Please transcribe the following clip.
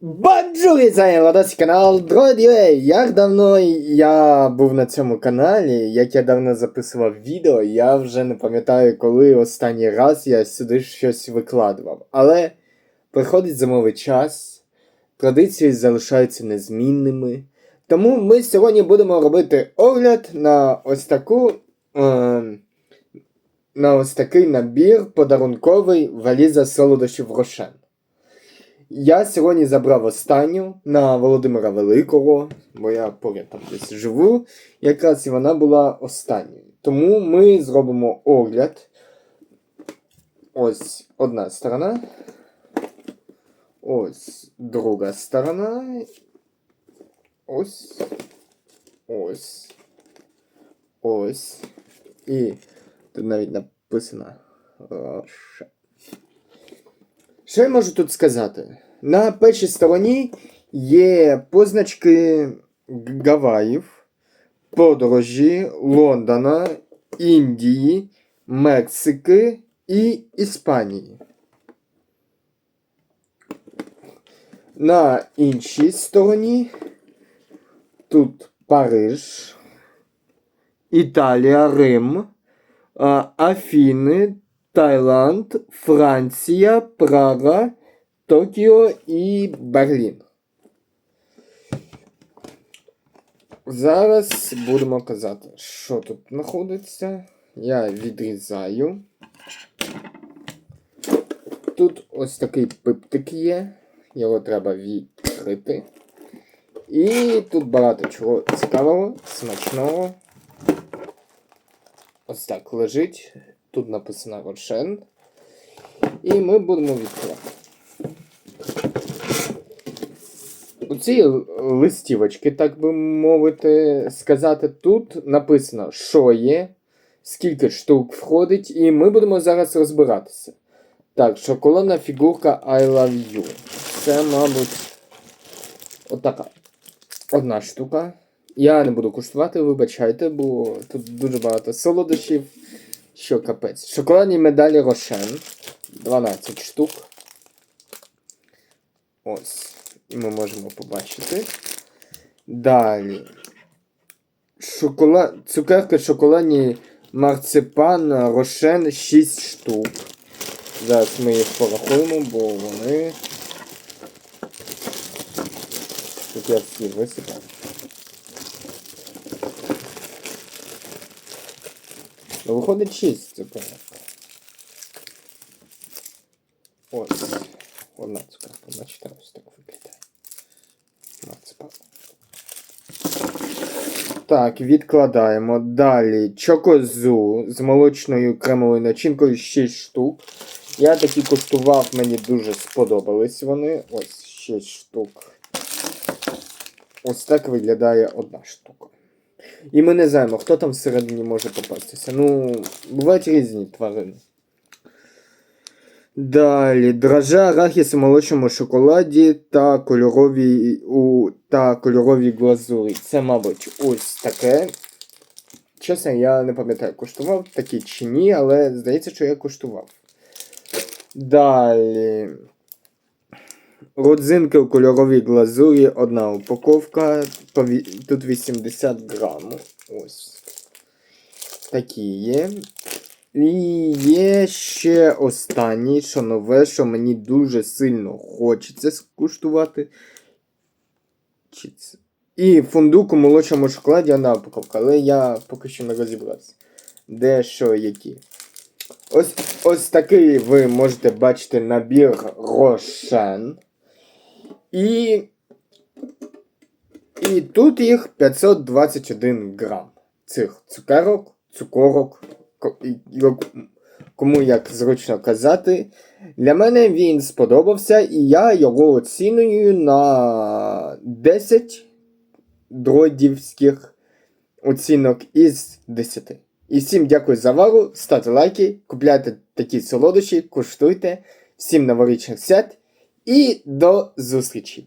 Баджуги зайняла досі канал Дродіє. Як давно я був на цьому каналі, як я давно записував відео, я вже не пам'ятаю, коли останній раз я сюди щось викладував. Але приходить зимовий час, традиції залишаються незмінними. Тому ми сьогодні будемо робити огляд на ось таку. Е, на ось такий набір подарунковий валіза солодощів Рошен. Я сьогодні забрав останню на Володимира Великого, бо я поряд там десь живу, якраз і вона була останньою. Тому ми зробимо огляд. Ось одна сторона. Ось друга сторона. Ось. Ось. Ось. І тут навіть написано Роша. Що я можу тут сказати? На першій стороні є позначки Гаваїв, подорожі Лондона, Індії, Мексики і Іспанії. На іншій стороні тут Париж, Італія, Рим, Афіни, Таїланд, Франція, Прага, Токіо і Берлін. Зараз будемо казати, що тут знаходиться. Я відрізаю. Тут ось такий пиптик є. Його треба відкрити. І тут багато чого цікавого, смачного. Ось так лежить. Тут написано Рошен. І ми будемо відкривати. У цій листівочці, так би мовити, сказати, тут написано, що є, скільки штук входить, і ми будемо зараз розбиратися. Так, шоколадна фігурка I love you. Це, мабуть, отака. Одна штука. Я не буду куштувати, вибачайте, бо тут дуже багато солодощів. Що капець. Шоколадні медалі Рошен. 12 штук. Ось. І ми можемо побачити. Далі. Шоколад... Цукерки шоколадні марципан Рошен 6 штук. Зараз ми їх порахуємо, бо вони. Тут я всі висипав. Ну, виходить 6 цукерок. Ось. Одна цукерка, бачите, ось так виглядає. Марципан. Так, відкладаємо. Далі чокозу з молочною кремовою начинкою 6 штук. Я такі куштував, мені дуже сподобались вони. Ось 6 штук. Ось так виглядає одна штука. І ми не знаємо, хто там всередині може попастися. Ну, бувають різні тварини. Далі. Дрожжа, арахіс у молочному шоколаді та кольорові у, та кольорові глазурі. Це, мабуть, ось таке. Чесно, я не пам'ятаю, куштував такі чи ні, але здається, що я куштував. Далі. Родзинки у кольоровій глазурі, одна упаковка. Тут 80 грам. Ось. Такі є. І є ще останній, що нове, що мені дуже сильно хочеться скуштувати. І фундук у молочному шоколаді одна упаковка, але я поки що не розібрався. Де що, які. Ось, ось такий ви можете бачити набір Рошен. І. І тут їх 521 грам цих цукерок, цукорок, кому як зручно казати. Для мене він сподобався, і я його оціную на 10 дродівських оцінок із 10. І всім дякую за увагу, ставте лайки, купляйте такі солодощі, куштуйте. Всім новорічних свят і до зустрічі!